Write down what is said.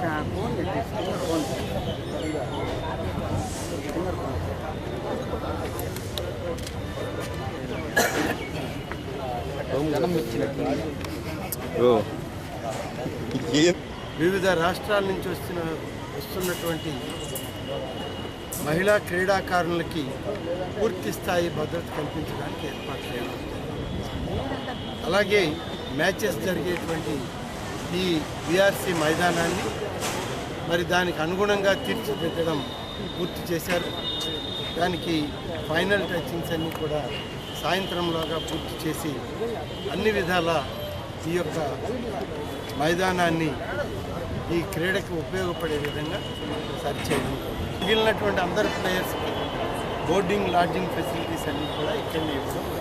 కట్టారు వివిధ రాష్ట్రాల నుంచి వస్తున్న వస్తున్నటువంటి మహిళా క్రీడాకారులకి పూర్తి స్థాయి భద్రత కల్పించడానికి ఏర్పాటు చేయడం. అలాగే మ్యాచెస్ జరిగేటువంటి ఈ బీఆర్సీ మైదానాన్ని మరి దానికి అనుగుణంగా తీర్చిదిద్దడం పూర్తి చేశారు. దానికి ఫైనల్ టచింగ్స్ అన్నీ కూడా సాయంత్రంలోగా పూర్తి చేసి అన్ని విధాల ఈ యొక్క మైదానాన్ని ఈ క్రీడకు ఉపయోగపడే విధంగా సరిచేయడం. మిగిలినటువంటి అందరు ప్లేయర్స్కి బోర్డింగ్ లాడ్జింగ్ ఫెసిలిటీస్ అన్నీ కూడా ఇక్కడనే ఇవ్వడం.